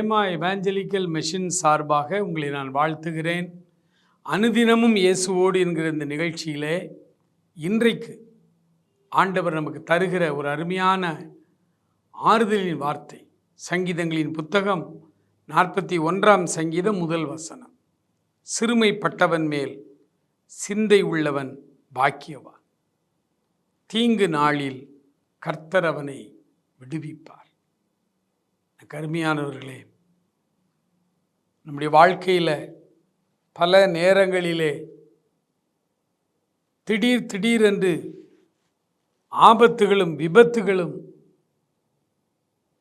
Rhema evangelical machine சார்பாக உங்களை நான் வாழ்த்துகிறேன். அனுதினமும் இயேசுவோடு என்கிற இந்த நிகழ்ச்சியிலே இன்றைக்கு ஆண்டவர் நமக்கு தருகிற ஒரு அருமையான ஆறுதலின் வார்த்தை சங்கீதங்களின் புத்தகம் நாற்பத்தி ஒன்றாம் சங்கீதம் முதல் வசனம். சிறுமைப்பட்டவன் மேல் சிந்தை உள்ளவன் பாக்கியவான். தீங்கு நாளில் கர்த்தர் அவனை விடுவிப்பார். கருமையானவர்களே நம்முடைய வாழ்க்கையில் பல நேரங்களிலே திடீர் திடீரென்று ஆபத்துகளும் விபத்துகளும்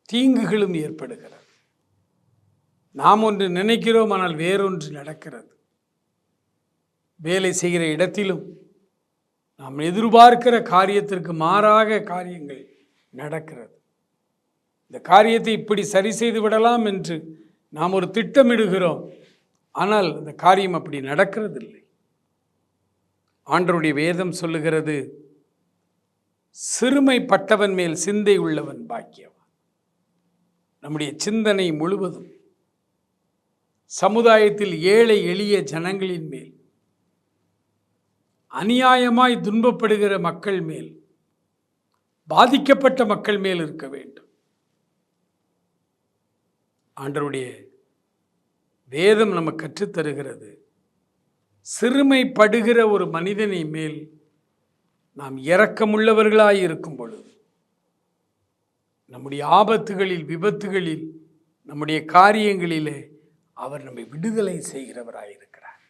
தீங்குகளும் ஏற்படுகிறது. நாம் ஒன்று நினைக்கிறோம் ஆனால் வேறொன்று நடக்கிறது. வேலை செய்கிற இடத்திலும் நாம் எதிர்பார்க்கிற காரியத்திற்கு மாறாக காரியங்கள் நடக்கிறது. இந்த காரியத்தை இப்படி சரி செய்து விடலாம் என்று நாம் ஒரு திட்டமிடுகிறோம். ஆனால் இந்த காரியம் அப்படி நடக்கிறதில்லை. ஆண்டருடைய வேதம் சொல்லுகிறது சிறுமைப்பட்டவன் மேல் சிந்தை உள்ளவன் பாக்கியவன். நம்முடைய சிந்தனை முழுவதும் சமுதாயத்தில் ஏழை எளிய ஜனங்களின் மேல் அநியாயமாய் துன்பப்படுகிற மக்கள் மேல் பாதிக்கப்பட்ட மக்கள் மேல் இருக்க வேண்டும். ஆண்டருடைய வேதம் நமக்கு கற்றுத்தருகிறது. சிறுமைப்படுகிற ஒரு மனிதனை மேல் நாம் இரக்கமுள்ளவர்களாய் இருக்கும் பொழுது நம்முடைய ஆபத்துகளில் விபத்துகளில் நம்முடைய காரியங்களிலே அவர் நம்மை விடுதலை செய்கிறவராயிருக்கிறார்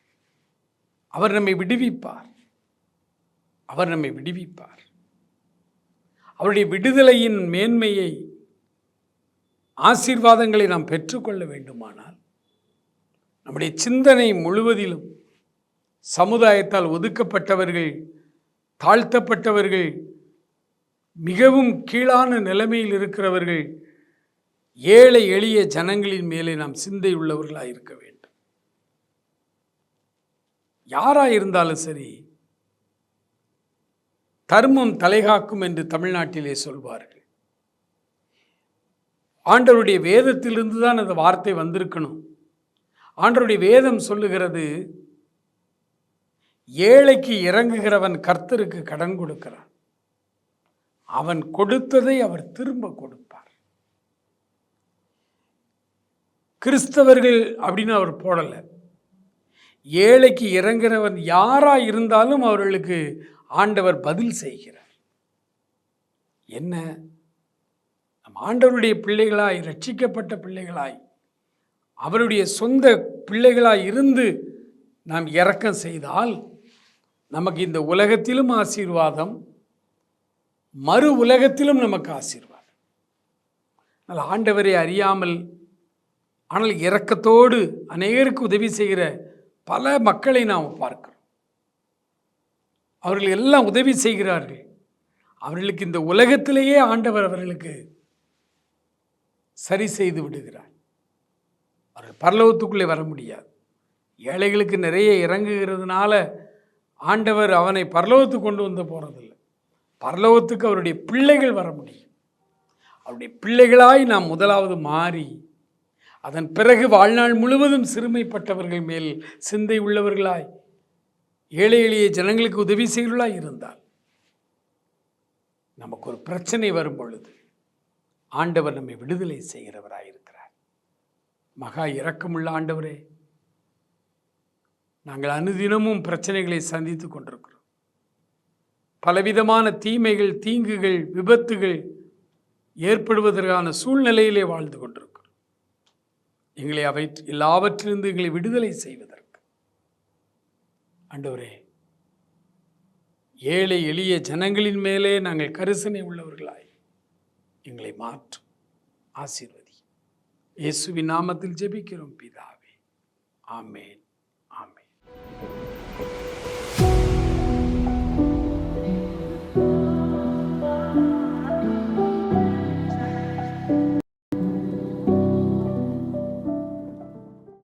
அவர் நம்மை விடுவிப்பார். அவர் நம்மை விடுவிப்பார். அவருடைய விடுதலையின் மேன்மையை ஆசீர்வாதங்களை நாம் பெற்றுக்கொள்ள வேண்டுமானால் நம்முடைய சிந்தனை முழுவதிலும் சமுதாயத்தால் ஒதுக்கப்பட்டவர்கள் தாழ்த்தப்பட்டவர்கள் மிகவும் கீழான நிலைமையில் இருக்கிறவர்கள் ஏழை எளிய ஜனங்களின் மேலே நாம் சிந்தை உள்ளவர்களாக இருக்க வேண்டும். யாராக இருந்தாலும் சரி தர்மம் தலைகாக்கும் என்று தமிழ்நாட்டிலே சொல்வார்கள். ஆண்டவருடைய வேதத்திலிருந்து தான் அந்த வார்த்தை வந்திருக்கணும். ஆண்டவருடைய வேதம் சொல்லுகிறது ஏழைக்கு இறங்குகிறவன் கர்த்தருக்கு கடன் கொடுக்கிறான். அவன் கொடுத்ததை அவர் திரும்ப கொடுப்பார். கிறிஸ்தவர்கள் அப்படின்னு அவர் போடலை. ஏழைக்கு இறங்குறவன் யாராக இருந்தாலும் அவர்களுக்கு ஆண்டவர் பதில் செய்கிறார். என்ன? நம் ஆண்டவருடைய பிள்ளைகளாய் ரட்சிக்கப்பட்ட பிள்ளைகளாய் அவருடைய சொந்த பிள்ளைகளாய் இருந்து நாம் இறக்கம் செய்தால் நமக்கு இந்த உலகத்திலும் ஆசீர்வாதம் மறு உலகத்திலும் நமக்கு ஆசீர்வாதம். அதனால் ஆண்டவரை அறியாமல் ஆனால் இரக்கத்தோடு அநேகருக்கு உதவி செய்கிற பல மக்களை நாம் பார்க்கிறோம். அவர்கள் எல்லாம் உதவி செய்கிறார்கள். அவர்களுக்கு இந்த உலகத்திலேயே ஆண்டவர் அவர்களுக்கு சரி செய்து விடுகிறார் அவர்கள் பரலோகத்துக்குள்ளே வர முடியாது. ஏழைகளுக்கு நிறைய இறங்குகிறதுனால ஆண்டவர் அவனை பரலோகத்துக்கு கொண்டு வந்து போகிறதில்லை பரலோகத்துக்கு அவருடைய பிள்ளைகள் வர முடியும். அவருடைய பிள்ளைகளாய் நாம் முதலாவது மாறி அதன் பிறகு வாழ்நாள் முழுவதும் சிறுமைப்பட்டவர்கள் மேல் சிந்தை உள்ளவர்களாய் ஏழை எளிய ஜனங்களுக்கு உதவி செய்கிறவர்களாய் இருந்தால் நமக்கு ஒரு பிரச்சனை வரும் பொழுது ஆண்டவர் நம்மை விடுதலை செய்கிறவராயிருக்கிறார். மகா இரக்கமுள்ள ஆண்டவரே நாங்கள் அனுதினமும் பிரச்சனைகளை சந்தித்து கொண்டிருக்கிறோம். பலவிதமான தீமைகள் தீங்குகள் விபத்துகள் ஏற்படுவதற்கான சூழ்நிலையிலே வாழ்ந்து கொண்டிருக்கிறோம். எங்களை அவை எல்லாவற்றிலிருந்து எங்களை விடுதலை செய்வதற்கு. ஆண்டவரே ஏழை எளிய ஜனங்களின் மேலே நாங்கள் கரிசனை உள்ளவர்களாய் எங்களை மாற்றும் ஆசீர்வதி. இயேசுவின் நாமத்தில் ஜெபிக்கிறோம் பிதாவே. ஆமேன் ஆமேன்.